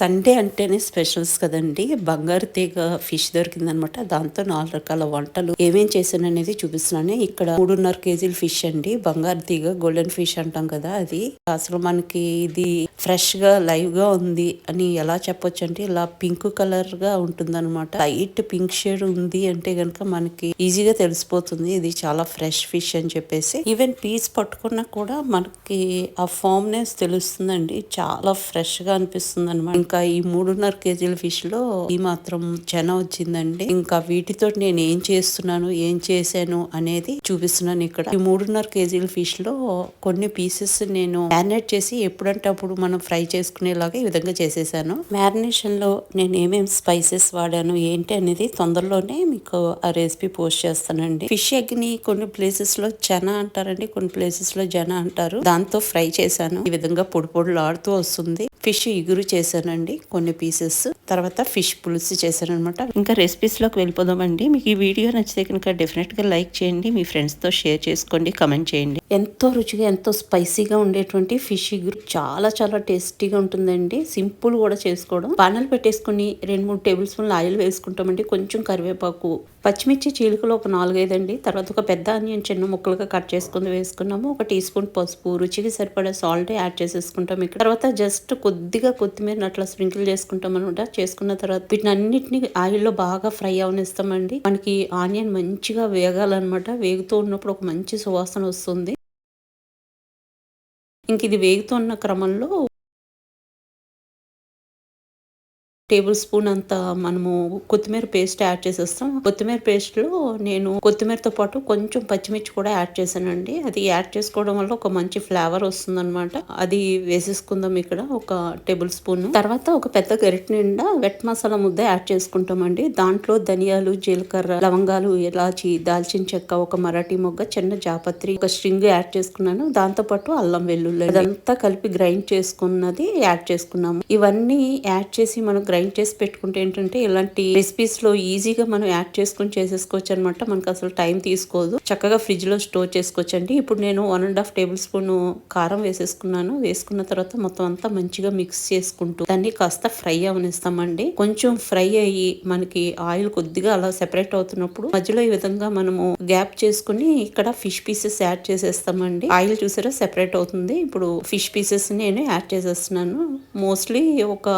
Sunday అంటేనే specials కదండి. బంగారు తీగ ఫిష్ దొరికిందనమాట. దాంతో నాలుగు రకాల వంటలు ఏమేం చేశాను అనేది చూపిస్తున్నాను. ఇక్కడ మూడున్నర కేజీల ఫిష్ అండి. బంగారు తీగ గోల్డెన్ ఫిష్ అంటాం కదా అది. అసలు మనకి ఇది ఫ్రెష్గా లైవ్గా ఉంది అని ఎలా చెప్పొచ్చు అంటే ఇలా పింక్ కలర్గా ఉంటుంది అనమాట లైట్ పింక్ షేడ్ ఉంది అంటే గనక మనకి ఈజీగా తెలిసిపోతుంది. ఇది చాలా ఫ్రెష్ ఫిష్ అని చెప్పేసి. ఈవెన్ పీస్ పట్టుకున్నా కూడా మనకి ఆ ఫామ్నెస్ తెలుస్తుందండి. చాలా ఫ్రెష్గా అనిపిస్తుంది అనమాట ఇంకా ఈ మూడున్నర కేజీల ఫిష్లో ఈ మాత్రం చెన వచ్చిందండి. ఇంకా వీటితో నేను ఏం చేస్తున్నాను ఏం చేశాను అనేది చూపిస్తున్నాను ఇక్కడ. ఈ మూడున్నర కేజీల ఫిష్లో కొన్ని పీసెస్ నేను మ్యారినేట్ చేసి ఎప్పుడంటే అప్పుడు మనం ఫ్రై చేసుకునేలాగా ఈ విధంగా చేసేసాను. మ్యారినేషన్లో నేను ఏమేమి స్పైసెస్ వాడాను ఏంటి అనేది తొందరలోనే మీకు ఆ రెసిపీ పోస్ట్ చేస్తానండి. ఫిష్ ఎగ్ని కొన్ని ప్లేసెస్లో చన అంటారండి కొన్ని ప్లేసెస్లో జన అంటారు. దాంతో ఫ్రై చేశాను. ఈ విధంగా పొడి పొడులు ఆడుతూ వస్తుంది. ఫిష్ ఇగురు చేశానండి. కొన్ని పీసెస్ తర్వాత ఫిష్ పులుసు చేశాను అనమాట ఇంకా రెసిపీస్లోకి వెళ్ళిపోదామండి. మీకు ఈ వీడియో నచ్చితే కనుక డెఫినెట్గా లైక్ చేయండి మీ ఫ్రెండ్స్తో షేర్ చేసుకోండి కమెంట్ చేయండి. ఎంతో రుచిగా ఎంతో స్పైసీగా ఉండేటువంటి ఫిష్ ఇగురు చాలా చాలా టేస్టీగా ఉంటుందండి. సింపుల్ కూడా చేసుకోవడం. పానలు పెట్టేసుకుని రెండు మూడు టేబుల్ స్పూన్లు ఆయిల్ వేసుకుంటామండి. కొంచెం కరివేపాకు పచ్చిమిర్చి చీలికలు ఒక నాలుగైదండి. తర్వాత ఒక పెద్ద ఆనియన్ చిన్న ముక్కలుగా కట్ చేసుకుని వేసుకున్నాము. ఒక టీ స్పూన్ పసుపు రుచికి సరిపడే సాల్ట్ యాడ్ చేసేసుకుంటాం ఇక్కడ. తర్వాత జస్ట్ కొద్దిగా కొత్తిమీర అట్లా స్ప్రింకిల్ చేసుకుంటాం అనమాట చేసుకున్న తర్వాత వీటిని అన్నిటిని ఆయిల్లో బాగా ఫ్రై అవనిస్తామండి. మనకి ఆనియన్ మంచిగా వేగాలన్నమాట. వేగుతూ ఉన్నప్పుడు ఒక మంచి సువాసన వస్తుంది. ఇంక ఇది వేగుతున్న క్రమంలో టేబుల్ స్పూన్ అంత మనము కొత్తిమీర పేస్ట్ యాడ్ చేసేస్తాం. కొత్తిమీర పేస్ట్లో నేను కొత్తిమీరతో పాటు కొంచెం పచ్చిమిర్చి కూడా యాడ్ చేశానండి. అది యాడ్ చేసుకోవడం వల్ల ఒక మంచి ఫ్లేవర్ వస్తుంది అనమాట అది వేసేసుకుందాం ఇక్కడ ఒక టేబుల్ స్పూన్. తర్వాత ఒక పెద్ద గరిట నిండా వెట్ మసాలా ముద్ద యాడ్ చేసుకుంటామండి. దాంట్లో ధనియాలు జీలకర్ర లవంగాలు ఇలాచి దాల్చిన చెక్క ఒక మరాఠీ మొగ్గ చిన్న జాపత్రి ఒక స్ట్రింగ్ యాడ్ చేసుకున్నాను. దాంతో పాటు అల్లం వెల్లుల్లి అదంతా కలిపి గ్రైండ్ చేసుకున్నది యాడ్ చేసుకున్నాము. ఇవన్నీ యాడ్ చేసి మనం గ్రైండ్ గ్రైండ్ చేసి పెట్టుకుంటే ఏంటంటే ఇలాంటి రెసిపీస్లో ఈజీగా మనం యాడ్ చేసుకుని చేసేసుకోవచ్చు అనమాట మనకు అసలు టైం తీసుకోదు. చక్కగా ఫ్రిడ్జ్లో స్టోర్ చేసుకోవచ్చు అండి ఇప్పుడు నేను one and half tablespoon కారం వేసేసుకున్నాను. వేసుకున్న తర్వాత మొత్తం అంతా మంచిగా మిక్స్ చేసుకుంటూ దాన్ని కాస్త ఫ్రై అవనిస్తామండి. కొంచెం ఫ్రై అయ్యి మనకి ఆయిల్ కొద్దిగా అలా సెపరేట్ అవుతున్నప్పుడు మధ్యలో ఈ విధంగా మనము గ్యాప్ చేసుకుని ఇక్కడ ఫిష్ పీసెస్ యాడ్ చేసేస్తామండి. ఆయిల్ చూసారా? సెపరేట్ అవుతుంది. ఇప్పుడు ఫిష్ పీసెస్ నేను యాడ్ చేసేస్తున్నాను. మోస్ట్లీ ఒక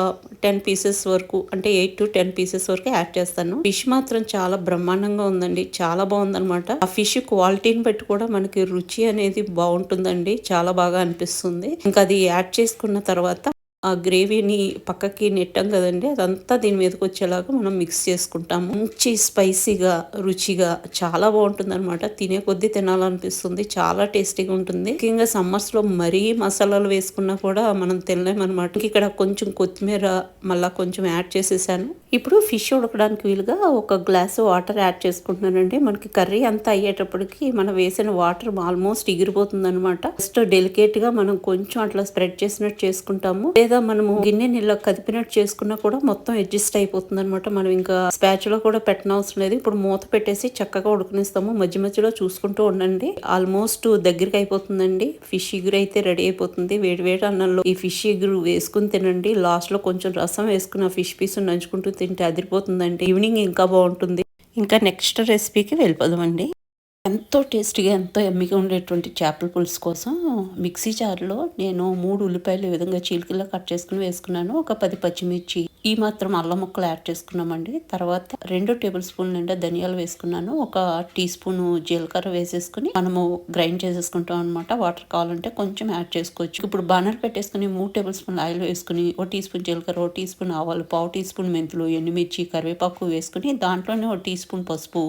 టెన్ పీసెస్ వరకు అంటే ఎయిట్ టు టెన్ పీసెస్ వరకు యాడ్ చేస్తాను. ఫిష్ మాత్రం చాలా బ్రహ్మాండంగా ఉందండి. చాలా బాగుందన్నమాట. ఆ ఫిష్ క్వాలిటీని బట్టి కూడా మనకి రుచి అనేది బాగుంటుందండి. చాలా బాగా అనిపిస్తుంది. ఇంకా అది యాడ్ చేసుకున్న తర్వాత ఆ గ్రేవీని పక్కకి నెట్టాం కదండి అదంతా దీని మీదకి వచ్చేలాగా మనం మిక్స్ చేసుకుంటాము. మంచి స్పైసీగా రుచిగా చాలా బాగుంటుంది అనమాట తినే కొద్దీ తినాలనిపిస్తుంది చాలా టేస్టీగా ఉంటుంది. ముఖ్యంగా సమ్మర్స్లో మరీ మసాలాలు వేసుకున్నా కూడా మనం తినలేమన్నమాట. ఇక్కడ కొంచెం కొత్తిమీర మళ్ళా కొంచెం యాడ్ చేసేసాను. ఇప్పుడు ఫిష్ ఉడకడానికి వీలుగా ఒక గ్లాస్ వాటర్ యాడ్ చేసుకుంటున్నానండి. మనకి కర్రీ అంతా అయ్యేటప్పటికి మనం వేసిన వాటర్ ఆల్మోస్ట్ ఎగిరిపోతుంది అనమాట జస్ట్ డెలికేట్గా మనం కొంచెం అట్లా స్ప్రెడ్ చేసినట్టు చేసుకుంటాము. లేదా మనము గిన్నె నీళ్ళ కదిపినట్టు చేసుకున్నా కూడా మొత్తం అడ్జస్ట్ అయిపోతుంది అనమాట మనం ఇంకా స్పాచ్లో కూడా పెట్టనవసరం లేదు. ఇప్పుడు మూత పెట్టేసి చక్కగా ఉడకనిస్తాము. మధ్య మధ్యలో చూసుకుంటూ ఉండండి. ఆల్మోస్ట్ దగ్గరికి అయిపోతుందండి. ఫిష్ ఇగురు అయితే రెడీ అయిపోతుంది. వేడి వేడి అన్నంలో ఈ ఫిష్ ఇగురు వేసుకుని తినండి. లాస్ట్లో కొంచెం రసం వేసుకున్న ఫిష్ పీస్ నంచుకుంటూ తింటే అదిరిపోతుందండి. ఈవినింగ్ ఇంకా బాగుంటుంది. ఇంకా నెక్స్ట్ రెసిపీకి వెళ్ళిపోదామండి. ఎంతో టేస్టీగా ఎంతో ఎమ్మిగా ఉండేటువంటి చేపల పులుసు కోసం మిక్సీ జార్లో నేను మూడు ఉల్లిపాయలు ఈ విధంగా చీలికల్లో కట్ చేసుకుని వేసుకున్నాను. ఒక పది పచ్చిమిర్చి ఈ మాత్రం అల్లం ముక్కలు యాడ్ చేసుకున్నామండి. తర్వాత రెండు టేబుల్ స్పూన్ నిండా ధనియాలు వేసుకున్నాను. ఒక టీ స్పూన్ జీలకర్ర వేసేసుకుని మనము గ్రైండ్ చేసేసుకుంటాం అనమాట వాటర్ కావాలంటే కొంచెం యాడ్ చేసుకోవచ్చు. ఇప్పుడు బానర్ పెట్టేసుకుని మూడు టేబుల్ స్పూన్ ఆయిల్ వేసుకుని ఒక టీ స్పూన్ జీలకర్ర ఒక టీ స్పూన్ ఆవాలు పావు టీ స్పూన్ మెంతులు ఎండుమిర్చి కరివేపాకు వేసుకుని దాంట్లోనే ఒక టీ స్పూన్ పసుపు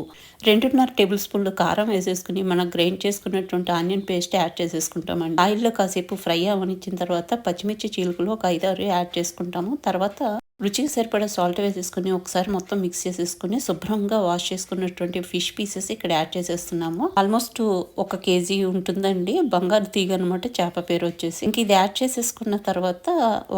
రెండున్నర టేబుల్ స్పూన్లు కారం వేసేసుకుని మనం గ్రైండ్ చేసుకున్నటువంటి ఆనియన్ పేస్ట్ యాడ్ చేసేసుకుంటామండి. ఆయిల్లో కాసేపు ఫ్రై అవనిచ్చిన తర్వాత పచ్చిమిర్చి చీలుకలు ఒక ఐదారు యాడ్ చేసుకుంటాము. తర్వాత రుచికి సరిపడా సాల్ట్ వేసేసుకుని ఒకసారి మొత్తం మిక్స్ చేసేసుకుని శుభ్రంగా వాష్ చేసుకున్నటువంటి ఫిష్ పీసెస్ ఇక్కడ యాడ్ చేసేస్తున్నాము. ఆల్మోస్ట్ ఒక కేజీ ఉంటుందండి. బంగారు తీగ అనమాట చేప పేరు వచ్చేసి. ఇంక ఇది యాడ్ చేసేసుకున్న తర్వాత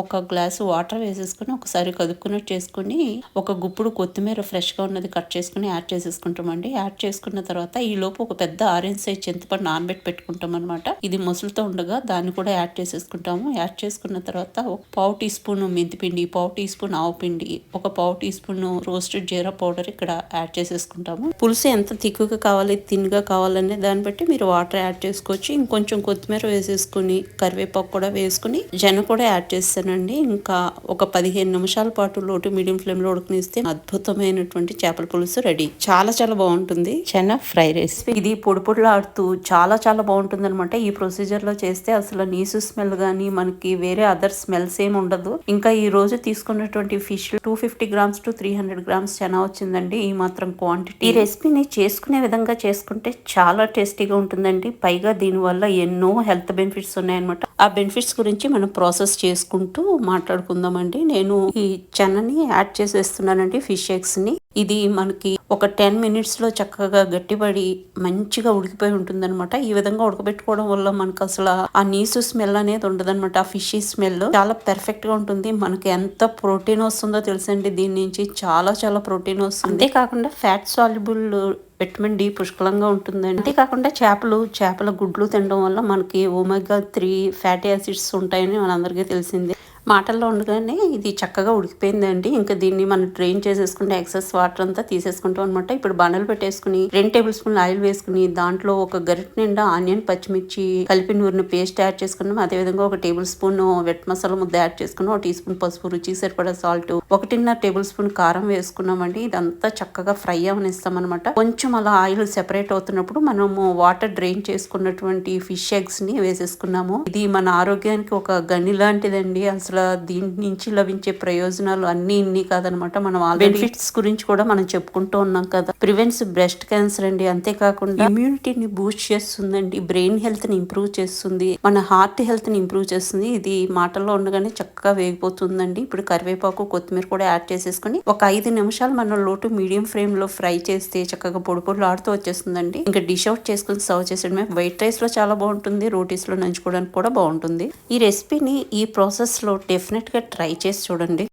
ఒక గ్లాసు వాటర్ వేసేసుకుని ఒకసారి కదుపుకున్నట్టు చేసుకుని ఒక గుప్పుడు కొత్తిమీర ఫ్రెష్గా ఉన్నది కట్ చేసుకుని యాడ్ చేసేసుకుంటామండి. యాడ్ చేసుకున్న తర్వాత ఈ లోపు ఒక పెద్ద ఆరెంజ్ సైజ్ చింతపండు నానబెట్టి పెట్టుకుంటాం అనమాట ఇది మొసలుతో ఉండగా దాన్ని కూడా యాడ్ చేసేసుకుంటాము. యాడ్ చేసుకున్న తర్వాత ఒక పావు టీ స్పూన్ మెంతిపిండి పావు టీ స్పూన్ పిండి ఒక పావు teaspoon roasted jeera powder ఇక్కడ యాడ్ చేసేసుకుంటాము. పులుసు ఎంత తిక్కుగా కావాలి తిన్గా కావాలనే దాన్ని బట్టి మీరు వాటర్ యాడ్ చేసుకోవచ్చు. ఇంకొంచెం కొత్తిమీర వేసేసుకుని కరివేపాకు కూడా వేసుకుని జన కూడా యాడ్ చేస్తానండి. ఇంకా ఒక పదిహేను నిమిషాల పాటు లోటు మీడియం ఫ్లేమ్లో ఉడకనిస్తే అద్భుతమైనటువంటి చేపల పులుసు రెడీ. చాలా చాలా బాగుంటుంది. చెన్న ఫ్రై రైస్ ఇది పొడి పొడిలాడుతూ చాలా చాలా బాగుంటుంది అనమాట ఈ ప్రొసీజర్లో చేస్తే అసలు నీసు స్మెల్ గానీ మనకి వేరే అదర్ స్మెల్స్ ఏమి ఉండదు. ఇంకా ఈ రోజు తీసుకున్నటువంటి fish two fifty grams to three hundred grams chana వచ్చిందండి. ఈ మాత్రం క్వాంటిటీ ఈ రెసిపీని చేసుకునే విధంగా చేసుకుంటే చాలా టేస్టీగా ఉంటుందండి. పైగా దీని వల్ల ఎన్నో హెల్త్ బెనిఫిట్స్ ఉన్నాయన్నమాట. ఆ బెనిఫిట్స్ గురించి మనం ప్రాసెస్ చేసుకుంటూ మాట్లాడుకుందామండి. నేను ఈ చెన్నని యాడ్ చేసేస్తున్నానండి ఫిష్ ఎగ్స్ని ఇది మనకి ఒక టెన్ మినిట్స్లో చక్కగా గట్టిపడి మంచిగా ఉడికిపోయి ఉంటుందన్నమాట. ఈ విధంగా ఉడకబెట్టుకోవడం వల్ల మనకు అసలు ఆ నీసు స్మెల్ అనేది ఉండదన్నమాట. ఆ ఫిష్ స్మెల్ చాలా పెర్ఫెక్ట్గా ఉంటుంది. మనకి ఎంత ప్రోటీన్ వస్తుందో తెలుసండి. దీని నుంచి చాలా చాలా ప్రోటీన్ వస్తుంది. అంతేకాకుండా ఫ్యాట్ సాల్యుబుల్ విటమిన్ డి పుష్కలంగా ఉంటుందండి. అంతేకాకుండా చేపలు చేపల గుడ్లు తినడం వల్ల మనకి ఒమెగా త్రీ ఫ్యాటీ యాసిడ్స్ ఉంటాయని మనందరికీ తెలిసిందే. మాటల్లో ఉండగానే ఇది చక్కగా ఉడికిపోయిందండి. ఇంకా దీన్ని మనం డ్రైన్ చేసేసుకుంటే ఎక్సెస్ వాటర్ అంతా తీసేసుకుంటాం అనమాట ఇప్పుడు బండలు పెట్టేసుకుని రెండు టేబుల్ స్పూన్ ఆయిల్ వేసుకుని దాంట్లో ఒక గరిట నిండా ఆనియన్ పచ్చిమిర్చి కలిపి నూరిన పేస్ట్ యాడ్ చేసుకున్నాం. అదేవిధంగా ఒక టేబుల్ స్పూన్ వెట్ మసాలా ముద్ద యాడ్ చేసుకున్నాం. ఒక టీ స్పూన్ పసుపు రుచి సరిపడా సాల్ట్ ఒకటిన్నర టేబుల్ స్పూన్ కారం వేసుకున్నామండి. ఇదంతా చక్కగా ఫ్రై అవనిస్తాం అనమాట కొంచెం అలా ఆయిల్ సెపరేట్ అవుతున్నప్పుడు మనము వాటర్ డ్రైన్ చేసుకున్నటువంటి ఫిష్ ఎగ్స్ని వేసేసుకున్నాము. ఇది మన ఆరోగ్యానికి ఒక గని లాంటిదండి. అసలు దీని నుంచి లభించే ప్రయోజనాలు అన్ని ఇన్ని కాదనమాట. మనం బెనిఫిట్స్ గురించి కూడా మనం చెప్పుకుంటూ ఉన్నాం కదా. ప్రివెంట్స్ బ్రెస్ట్ క్యాన్సర్ అండి. అంతేకాకుండా ఇమ్యూనిటీని బూస్ట్ చేస్తుందండి. బ్రెయిన్ హెల్త్ని ఇంప్రూవ్ చేస్తుంది. మన హార్ట్ హెల్త్ని ఇంప్రూవ్ చేస్తుంది. ఇది మాటల్లో ఉండగానే చక్కగా వేగిపోతుందండి. ఇప్పుడు కరివేపాకు కొత్తిమీర కూడా యాడ్ చేసేసుకుని ఒక ఐదు నిమిషాలు మనం లోటు మీడియం ఫ్లేమ్లో ఫ్రై చేస్తే చక్కగా పొడి పొడులు ఆడుతూ వచ్చేస్తుందండి. ఇంకా డిష్ అవుట్ చేసుకుని సర్వ్ చేసడమే వైట్ రైస్లో చాలా బాగుంటుంది. రోటీస్లో నంచుకోవడానికి కూడా బాగుంటుంది. ఈ రెసిపీని ఈ ప్రాసెస్లో డెఫినెట్గా ట్రై చేసి చూడండి.